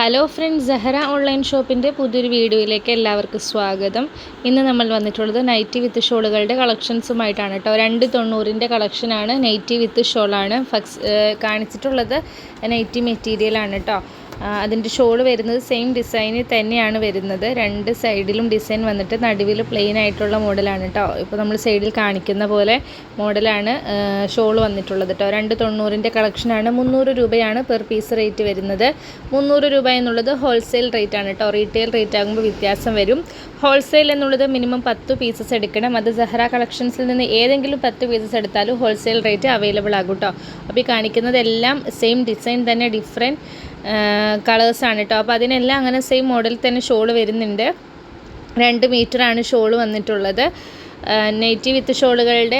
Hello friends Zahra online ഷോപ്പിന്റെ പുതിയൊരു വീഡിയോയിലേക്ക് എല്ലാവർക്കും സ്വാഗതം. ഇന്ന് നമ്മൾ വന്നിട്ടുള്ളത് നൈറ്റി വിത്ത് ഷോളുകളുടെ കളക്ഷൻസുമായിട്ടാണ് കേട്ടോ. രണ്ട് തൊണ്ണൂറിന്റെ കളക്ഷനാണ് നൈറ്റി വിത്ത് ഷോളാണ് ഫക്സ് കാണിച്ചിട്ടുള്ളത്. നൈറ്റി മെറ്റീരിയലാണ് കേട്ടോ. അതിന്റെ ഷോൾ വരുന്നത് സെയിം ഡിസൈനിൽ തന്നെയാണ് വരുന്നത്. രണ്ട് സൈഡിലും ഡിസൈൻ വന്നിട്ട് നടുവിൽ പ്ലെയിൻ ആയിട്ടുള്ള മോഡലാണ് കേട്ടോ ഇപ്പോൾ നമ്മൾ സൈഡിൽ കാണിക്കുന്ന പോലെ മോഡലാണ് ഷോൾ വന്നിട്ടുള്ളത് കേട്ടോ രണ്ട് തൊണ്ണൂറിന്റെ കളക്ഷനാണ്. മുന്നൂറ് രൂപയാണ് പെർ പീസ് റേറ്റ് വരുന്നത്. മുന്നൂറ് രൂപ എന്നുള്ളത് ഹോൾസെയിൽ റേറ്റ് ആണ് കേട്ടോ റീറ്റെയിൽ റേറ്റ് ആകുമ്പോൾ വ്യത്യാസം വരും. ഹോൾസെയിൽ എന്നുള്ളത് മിനിമം പത്ത് പീസസ് എടുക്കണം. അത് സഹറ കളക്ഷൻസിൽ നിന്ന് ഏതെങ്കിലും പത്ത് പീസസ് എടുത്താലും ഹോൾസെയിൽ റേറ്റ് അവൈലബിൾ ആകും കേട്ടോ അപ്പോൾ ഈ കാണിക്കുന്നതെല്ലാം സെയിം ഡിസൈൻ തന്നെ ഡിഫറെന്റ് കളേഴ്സാണ് കേട്ടോ അപ്പോൾ അതിനെല്ലാം അങ്ങനെ സെയിം മോഡൽ തന്നെ ഷോൾ വരുന്നുണ്ട്. രണ്ട് മീറ്ററാണ് ഷോൾ വന്നിട്ടുള്ളത്. നെയ്റ്റി വിത്ത് ഷോളുകളുടെ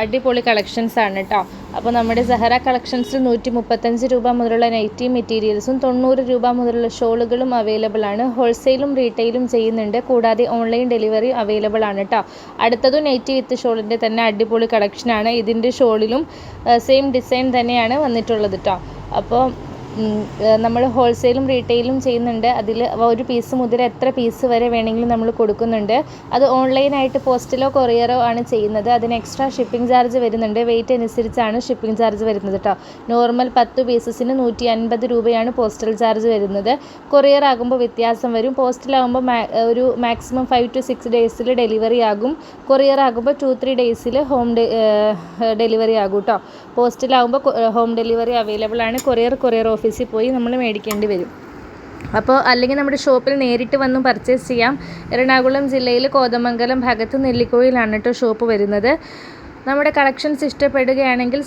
അടിപൊളി കളക്ഷൻസ് ആണ് കേട്ടോ അപ്പോൾ നമ്മുടെ സഹറ കളക്ഷൻസിൽ നൂറ്റി മുപ്പത്തഞ്ച് രൂപ മുതലുള്ള നൈറ്റി മെറ്റീരിയൽസും തൊണ്ണൂറ് രൂപ മുതലുള്ള ഷോളുകളും അവൈലബിൾ ആണ്. ഹോൾസെയിലും റീറ്റെയിലും ചെയ്യുന്നുണ്ട്. കൂടാതെ ഓൺലൈൻ ഡെലിവറി അവൈലബിൾ ആണ് കേട്ടോ അടുത്തതും നൈറ്റി വിത്ത് ഷോളിന്റെ തന്നെ അടിപൊളി കളക്ഷനാണ് ഇതിന്റെ ഷോളിലും സെയിം ഡിസൈൻ തന്നെയാണ് വന്നിട്ടുള്ളത് കേട്ടോ അപ്പോൾ നമ്മൾ ഹോൾസെയിലും റീറ്റെയിലും ചെയ്യുന്നുണ്ട്. അതിൽ ഒരു പീസ് മുതൽ എത്ര പീസ് വരെ വേണമെങ്കിലും നമ്മൾ കൊടുക്കുന്നുണ്ട്. അത് ഓൺലൈനായിട്ട് പോസ്റ്റിലോ കൊറിയറോ ആണ് ചെയ്യുന്നത്. അതിന് എക്സ്ട്രാ ഷിപ്പിംഗ് ചാർജ് വരുന്നുണ്ട്. വെയിറ്റ് അനുസരിച്ചാണ് ഷിപ്പിംഗ് ചാർജ് വരുന്നത് കേട്ടോ നോർമൽ പത്ത് പീസസിന് നൂറ്റി അൻപത് രൂപയാണ് പോസ്റ്റൽ ചാർജ് വരുന്നത്. കൊറിയർ ആകുമ്പോൾ വ്യത്യാസം വരും. പോസ്റ്റിലാകുമ്പോൾ ഒരു മാക്സിമം ഫൈവ് ടു സിക്സ് ഡേയ്സിൽ ഡെലിവറി ആകും. കൊറിയർ ആകുമ്പോൾ ടു ത്രീ ഡേയ്സിൽ ഹോം ഡെലിവറി ആകും കേട്ടോ പോസ്റ്റിലാകുമ്പോൾ ഹോം ഡെലിവറി അവൈലബിൾ ആണ്. കൊറിയർ കൊറിയർ ഓഫീസിൽ പോയി നമ്മൾ മേടിക്കേണ്ടി വരും. അപ്പോൾ അല്ലെങ്കിൽ നമ്മുടെ ഷോപ്പിൽ നേരിട്ട് വന്ന് പർച്ചേസ് ചെയ്യാം. എറണാകുളം ജില്ലയിൽ കോതമംഗലം ഭാഗത്ത് നെല്ലിക്കോയിലാണ് കേട്ടോ ഷോപ്പ് വരുന്നത്. നമ്മുടെ കളക്ഷൻസ് ഇഷ്ടപ്പെടുകയാണെങ്കിൽ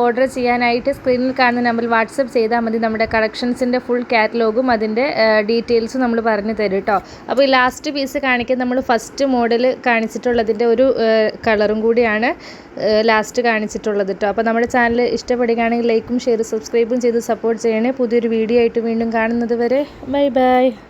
ഓർഡർ ചെയ്യാനായിട്ട് സ്ക്രീനിൽ കാണുന്ന നമ്പറിൽ വാട്സപ്പ് ചെയ്താൽ മതി. നമ്മുടെ കളക്ഷൻസിന്റെ ഫുൾ കാറ്റലോഗും അതിന്റെ ഡീറ്റെയിൽസും നമ്മൾ പറഞ്ഞു തരും കേട്ടോ അപ്പോൾ ഈ ലാസ്റ്റ് പീസ് കാണിക്കാൻ നമ്മൾ ഫസ്റ്റ് മോഡൽ കാണിച്ചിട്ടുള്ളതിന്റെ ഒരു കളറും കൂടിയാണ് ലാസ്റ്റ് കാണിച്ചിട്ടുള്ളത് കേട്ടോ അപ്പോൾ നമ്മുടെ ചാനൽ ഇഷ്ടപ്പെടുകയാണെങ്കിൽ ലൈക്കും ഷെയർ സബ്സ്ക്രൈബും ചെയ്ത് സപ്പോർട്ട് ചെയ്യണേ. പുതിയൊരു വീഡിയോ ആയിട്ട് വീണ്ടും കാണുന്നത് വരെ ബൈ ബൈ